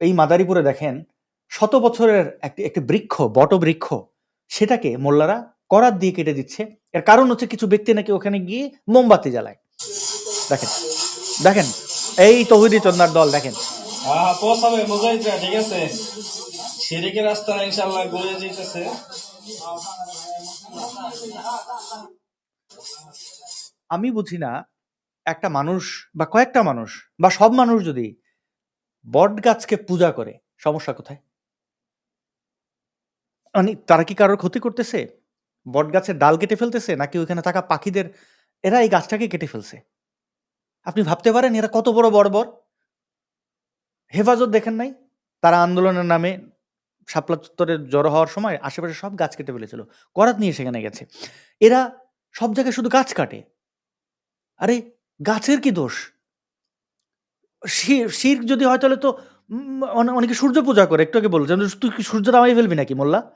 এই মাদারীপুরে দেখেন শত বছরের একটি একটি বৃক্ষ বটবৃক্ষ সেটাকে মোল্লারা করাত দিয়ে কেটে দিচ্ছে। এর কারণ হচ্ছে কিছু ব্যক্তি নাকি ওখানে গিয়ে মোমবাতি জ্বালায়। দেখেন দেখেন এই তৌহিদি চন্দার দল দেখেন। পৌঁছাবে বুঝাইছে ঠিক আছে? সিরিকের রাস্তা ইনশাল্লাহ গড়ে যেতেছে। আমি বুঝি না একটা মানুষ বা কয়েকটা মানুষ বা সব মানুষ যদি বট গাছকে পূজা করে, সমস্যা কোথায়? মানে তারা কি কারোর ক্ষতি করতেছে? বট গাছের ডাল কেটে ফেলতেছে নাকি ওইখানে থাকা পাখিদের, এরা এই গাছটাকে কেটে ফেলছে? আপনি ভাবতে পারেন এরা কত বড় বর্বর হেফাজত দেখেন নাই? তারা আন্দোলনের নামে শাপলা চত্বরে জড়ো হওয়ার সময় আশেপাশে সব গাছ কেটে ফেলেছিল। করাত নিয়ে সেখানে গেছে। এরা সব জায়গায় শুধু গাছ কাটে। আরে গাছের কি দোষ? শি- শির্ক যদি হয় তাহলে তো অনে- অনেকে সূর্য পূজা করে, একটু আগে বলছেন তুই কি সূর্য নামাই ফেলবি নাকি মোল্লা?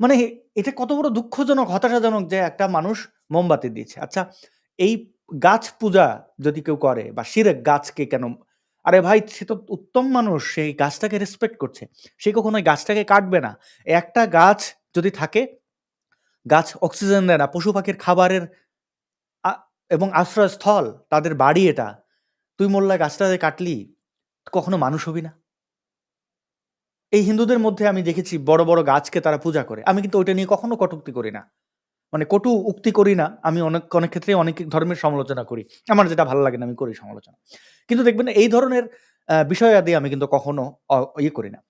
মানে এটা কত বড় দুঃখজনক, হতাশাজনক যে একটা মানুষ মোমবাতি দিয়েছে। আচ্ছা এই গাছ পূজা যদি কেউ করে বা শিরেক গাছকে কেন, আরে ভাই, সে তো উত্তম মানুষ সেই গাছটাকে রেসপেক্ট করছে। সে কখনো গাছটাকে কাটবে না। একটা গাছ যদি থাকে, গাছ অক্সিজেন দেয় না, পশু পাখির খাবারের এবং আশ্রয়স্থল, তাদের বাড়ি এটা। তুই মোল্লা গাছটাকে কাটলি, কখনো মানুষ হবি না। এই হিন্দুদের মধ্যে আমি দেখেছি বড় বড় গাছকে তারা পূজা করে। আমি কিন্তু ওইটা নিয়ে কখনো কটুক্তি করি না। মানে কটু উক্তি করি না। আমি অনেক অনেক ক্ষেত্রে অনেক ধর্মের সমালোচনা করি। আমার যেটা ভালো লাগে না, আমি করি সমালোচনা। কিন্তু দেখবেন এই ধরনের বিষয় আদি আমি কিন্তু কখনো ইয়ে করি না।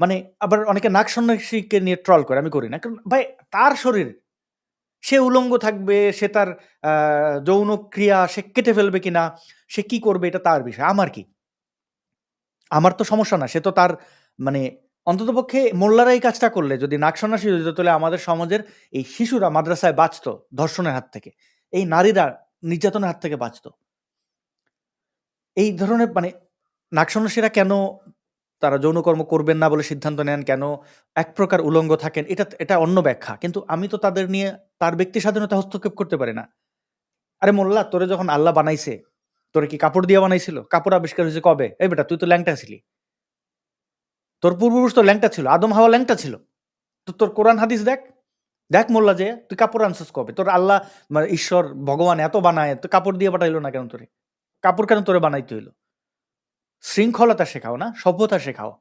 মানে আবার অনেকে নাক সন্ন্যাসীকে নিয়ে ট্রল করে, আমি করি না। কারণ ভাই, তার শরীর সে উলঙ্গ থাকবে, সে তার যৌন ক্রিয়া সে কেটে ফেলবে কিনা, সে কি করবে এটা তার বিষয়। আমার কি? আমার তো সমস্যা না, সে তো তার মানে অন্ততপক্ষে মোল্লারা এই কাজটা করলে, যদি নাক সন্ন্যাসী হয়ে যেত তাহলে আমাদের সমাজের এই শিশুরা মাদ্রাসায় বাঁচতো ধর্ষণের হাত থেকে, এই নারীরা নির্যাতনের হাত থেকে বাঁচতো। এই ধরনের মানে নাক সন্ন্যাসীরা কেন তারা যৌনকর্ম করবেন না বলে সিদ্ধান্ত নেন কেন? এক প্রকার উলঙ্গ থাকেন। এটা এটা অন্য ব্যাখ্যা। কিন্তু আমি তো তাদের নিয়ে, তার ব্যক্তি স্বাধীনতা হস্তক্ষেপ করতে পারি না। আরে মোল্লা, তোরে যখন আল্লাহ বানাইছে, তোরে কি কাপড় দিয়ে বানাইছিল? কাপড় আবিষ্কার হয়েছে কবে? এই বেটা, তুই তো ল্যাংটা ছিলি। তোর পূর্বপুরুষ তো ল্যাংটা ছিল, আদম হাওয়া ল্যাংটা ছিল। তো তোর কোরআন হাদিস দেখ। দেখ মোল্লা যে, তুই কাপড় আনছিস কবে? তোর আল্লাহ মানে ঈশ্বর, ভগবান এত বানায়, তো কাপড় দিয়ে পাঠাইলো না কেন তোরে? কাপড় কেন তোরে বানাইতে হইল? শৃঙ্খলতা শেখাও না, সভ্যতা শেখাও।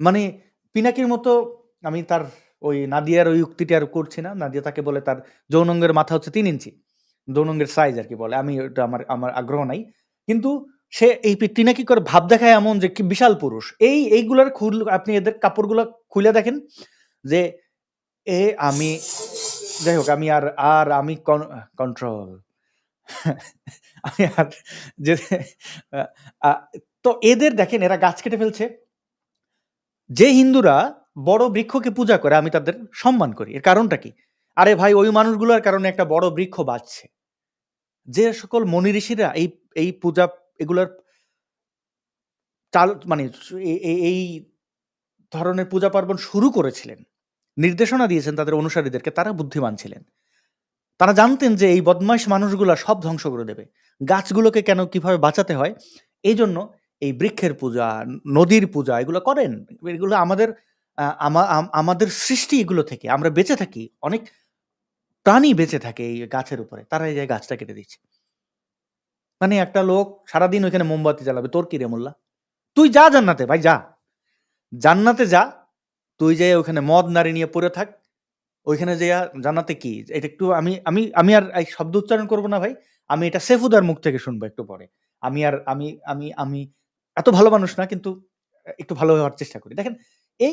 মানে পিনাকির মতো আমি তার ওই নাদিয়ার ওই উক্তিটি আর করছি না, নাদিয়া তাকে বলে তার যৌনঙ্গের মাথা হচ্ছে তিন ইঞ্চি, যৌনঙ্গের সাইজ আর কি বলে, আমি ওটা আমার আমার আগ্রহ নাই। কিন্তু সে এই পিনাকি করে ভাব দেখায় এমন যে কি বিশাল পুরুষ। এই, এইগুলার খুল, আপনি এদের কাপড়গুলো খুলে দেখেন যে এ, আমি, যাই হোক, আমি আর আর আমি কন্ট্রোল আর যে তো এদের দেখেন এরা গাছ কেটে ফেলছে। যে হিন্দুরা বড় বৃক্ষকে পূজা করে, আমি তাদের সম্মান করি। এর কারণটা কি? আরে ভাই, ওই মানুষগুলোর কারণে একটা বড় বৃক্ষ বাঁচছে। যে সকল মনি ঋষিরা এই এই পূজা, এগুলোর চাল মানে এই ধরনের পূজা পার্বণ শুরু করেছিলেন, নির্দেশনা দিয়েছেন তাদের অনুসারীদেরকে, তারা বুদ্ধিমান ছিলেন। তারা জানতেন যে এই বদমাইশ মানুষগুলা সব ধ্বংস করে দেবে। গাছগুলোকে কেন কীভাবে বাঁচাতে হয়? এই জন্য এই বৃক্ষের পূজা, নদীর পূজা এগুলো করেন। এগুলো আমাদের আমাদের সৃষ্টি এগুলো থেকে। আমরা বেঁচে থাকি, অনেক প্রাণী বেঁচে থাকে এই গাছের উপরে। তারা এই গাছটা কেটে দিচ্ছে। মানে একটা লোক সারাদিন ওইখানে মোমবাতি জ্বালাবে, তোর কি রে মোল্লা? তুই যা জান্নাতে, ভাই যা। জান্নাতে যা, তুই যে ওখানে মদ নারী নিয়ে পড়ে থাক ওইখানে যে জানাতে কি? এটা একটু আমি আমি আমি আর এই শব্দ উচ্চারণ করব না ভাই। আমি এটা সেফুদার মুখ থেকে শুনব একটু পরে। আমি আর আমি আমি আমি এত ভালো মানুষ না, কিন্তু একটু ভালো হওয়ার চেষ্টা করি। দেখেন